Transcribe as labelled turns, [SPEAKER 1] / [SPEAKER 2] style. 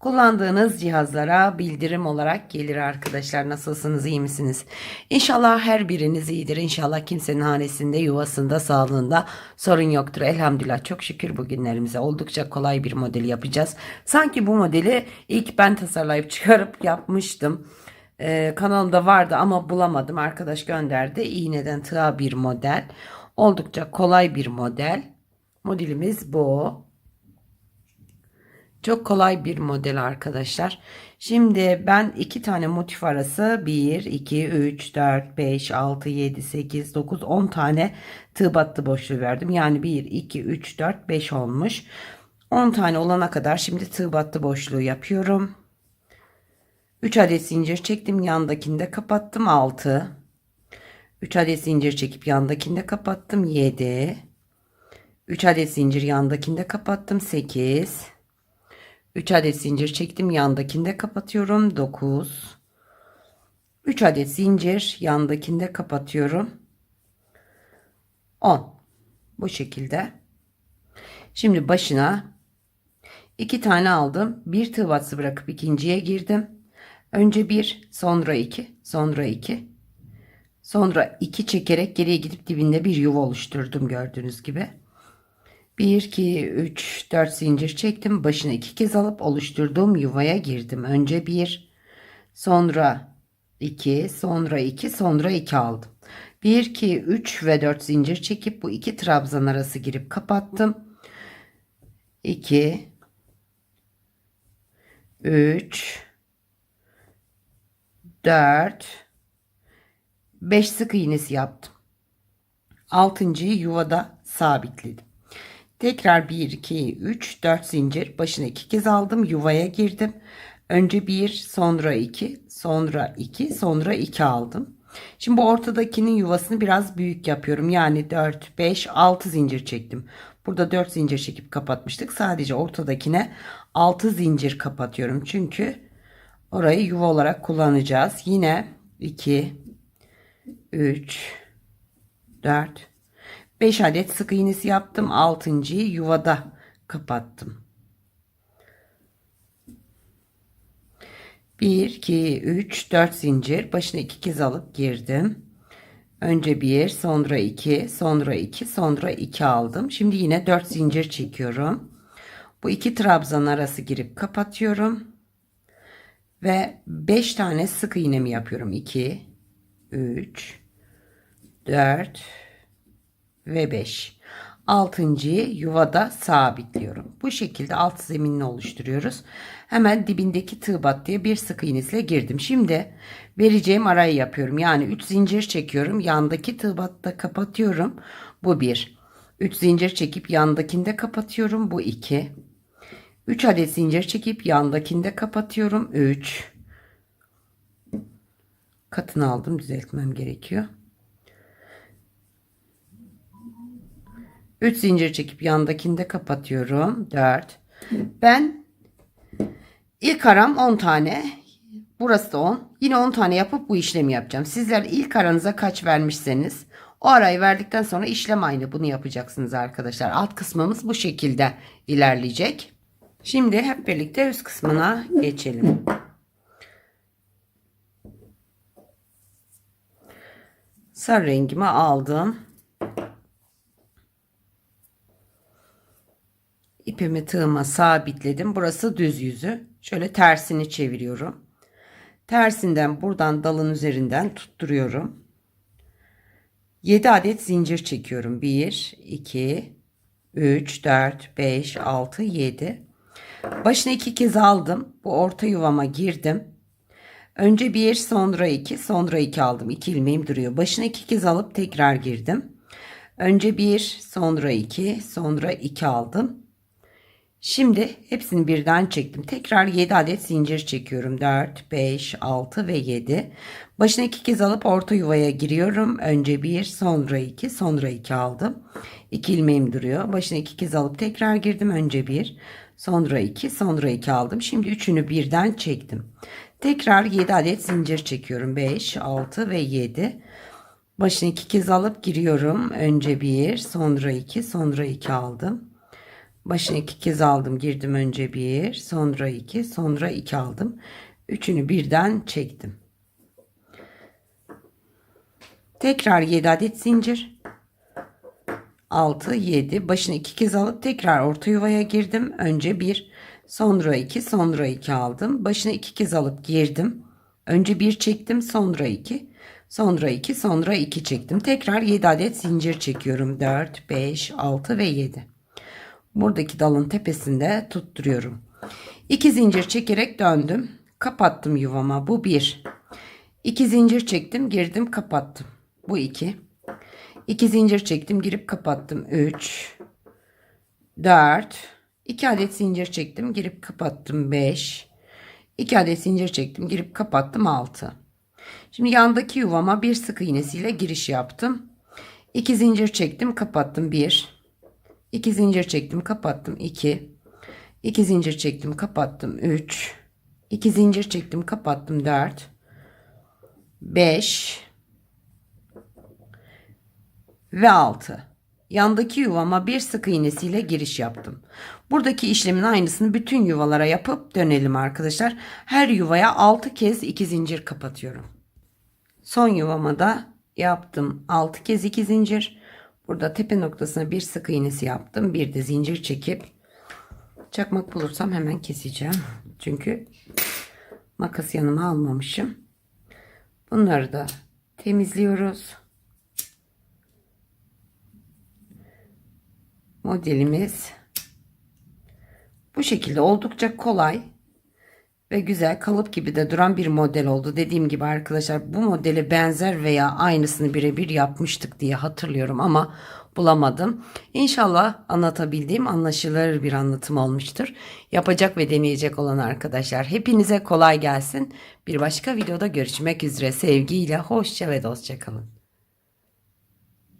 [SPEAKER 1] Kullandığınız cihazlara bildirim olarak gelir arkadaşlar. Nasılsınız iyi misiniz? İnşallah her biriniz iyidir. İnşallah kimsenin hanesinde, yuvasında, sağlığında sorun yoktur. Elhamdülillah çok şükür bugünlerimize oldukça kolay bir model yapacağız. Sanki bu modeli ilk ben tasarlayıp çıkarıp yapmıştım. Ee, kanalımda vardı ama bulamadım. Arkadaş gönderdi. İğneden tığa bir model. Oldukça kolay bir model. Modelimiz bu. Çok kolay bir model arkadaşlar. Şimdi ben iki tane motif arası 1, 2, 3, 4, 5, 6, 7, 8, 9, 10 tane tığ battı boşluğu verdim. Yani 1, 2, 3, 4, 5 olmuş. 10 tane olana kadar şimdi tığ battı boşluğu yapıyorum. 3 adet zincir çektim. Yandakini kapattım. 6. 3 adet zincir çekip yandakini kapattım. 7. 3 adet zincir yandakini kapattım. 8. 3 adet zincir çektim. Yandakini kapatıyorum. 9. 3 adet zincir yandakini kapatıyorum. 10. Bu şekilde. Şimdi başına 2 tane aldım. Bir tığ batsı bırakıp ikinciye girdim. Önce 1, sonra 2, sonra 2. Sonra 2 çekerek geriye gidip dibinde bir yuva oluşturdum gördüğünüz gibi. 1, 2, 3, 4 zincir çektim. Başına 2 kez alıp oluşturduğum yuvaya girdim. Önce 1, sonra 2, sonra 2, sonra 2 aldım. 1, 2, 3 ve 4 zincir çekip bu iki trabzan arası girip kapattım. 2, 3, 4, 5 sık iğnesi yaptım. 6. yuvada sabitledim. Tekrar 1, 2, 3, 4 zincir başına 2 kez aldım. Yuvaya girdim. Önce 1, sonra 2, sonra 2, sonra 2 aldım. Şimdi bu ortadakinin yuvasını biraz büyük yapıyorum. Yani 4, 5, 6 zincir çektim. Burada 4 zincir çekip kapatmıştık. Sadece ortadakine 6 zincir kapatıyorum. Çünkü orayı yuva olarak kullanacağız. Yine 2, 3, 4, 5 adet sık iğnesi yaptım. 6. yuvada kapattım. 1, 2, 3, 4 zincir. Başına 2 kez alıp girdim. Önce 1, sonra 2, sonra 2, sonra 2 aldım. Şimdi yine 4 zincir çekiyorum. Bu iki trabzan arası girip kapatıyorum. Ve 5 tane sık iğnemi yapıyorum. 2, 3, 4, ve 5. 6. yuvada sabitliyorum. Bu şekilde alt zeminini oluşturuyoruz. Hemen dibindeki tığ battıya bir sık iğnesine girdim. Şimdi vereceğim arayı yapıyorum. Yani 3 zincir çekiyorum. Yandaki tığ batta kapatıyorum. Bu 1. 3 zincir çekip yandakinde kapatıyorum. Bu 2. 3 adet zincir çekip yandakinde kapatıyorum. 3. Katını aldım. Düzeltmem gerekiyor. 3 zincir çekip yandakinde kapatıyorum. 4. Ben ilk aram 10 tane. Burası da 10. Yine 10 tane yapıp bu işlemi yapacağım. Sizler ilk aranıza kaç vermişseniz o arayı verdikten sonra işlem aynı bunu yapacaksınız arkadaşlar. Alt kısmımız bu şekilde ilerleyecek. Şimdi hep birlikte üst kısmına geçelim. Sarı rengimi aldım. İpimi tığıma sabitledim. Burası düz yüzü. Şöyle tersini çeviriyorum. Tersinden buradan dalın üzerinden tutturuyorum. 7 adet zincir çekiyorum. 1, 2, 3, 4, 5, 6, 7. Başına iki kez aldım. Bu orta yuvama girdim. Önce 1, sonra 2, sonra 2 aldım. 2 ilmeğim duruyor. Başına iki kez alıp tekrar girdim. Önce 1, sonra 2, sonra 2 aldım. Şimdi hepsini birden çektim. Tekrar 7 adet zincir çekiyorum. 4, 5, 6 ve 7. Başına iki kez alıp orta yuvaya giriyorum. Önce 1, sonra 2, sonra 2 aldım. 2 ilmeğim duruyor. Başına iki kez alıp tekrar girdim. Önce 1, sonra 2, sonra 2 aldım. Şimdi üçünü birden çektim. Tekrar 7 adet zincir çekiyorum. 5, 6 ve 7. Başına iki kez alıp giriyorum. Önce 1, sonra 2, sonra 2 aldım. Başına iki kez aldım girdim önce bir sonra iki sonra iki aldım. Üçünü birden çektim. Tekrar 7 adet zincir. 6 7 başına iki kez alıp tekrar orta yuvaya girdim. Önce bir sonra iki sonra iki aldım. Başına iki kez alıp girdim. Önce bir çektim sonra iki sonra iki sonra iki çektim. Tekrar 7 adet zincir çekiyorum. 4 5 6 ve 7. Buradaki dalın tepesinde tutturuyorum. İki zincir çekerek döndüm. Kapattım yuvama. Bu bir. İki zincir çektim. Girdim kapattım. Bu iki. İki zincir çektim. Girip kapattım. Üç. Dört. İki adet zincir çektim. Girip kapattım. Beş. İki adet zincir çektim. Girip kapattım. Altı. Şimdi yandaki yuvama bir sık iğnesiyle giriş yaptım. İki zincir çektim. Kapattım. Bir. 2 zincir çektim kapattım. 2 2 zincir çektim kapattım. 3 2 zincir çektim kapattım. 4 5 ve 6 yandaki yuvama bir sık iğnesiyle giriş yaptım. Buradaki işlemin aynısını bütün yuvalara yapıp dönelim arkadaşlar. Her yuvaya 6 kez 2 zincir kapatıyorum. Son yuvama da yaptım. 6 kez 2 zincir Burada tepe noktasına bir sık iğnesi yaptım. Bir de zincir çekip çakmak bulursam hemen keseceğim. Çünkü makas yanıma almamışım. Bunları da temizliyoruz. Modelimiz bu şekilde oldukça kolay ve güzel kalıp gibi de duran bir model oldu. Dediğim gibi arkadaşlar bu modele benzer veya aynısını birebir yapmıştık diye hatırlıyorum ama bulamadım. İnşallah anlatabildiğim anlaşılır bir anlatım olmuştur. Yapacak ve deneyecek olan arkadaşlar hepinize kolay gelsin. Bir başka videoda görüşmek üzere sevgiyle hoşça ve dostça kalın.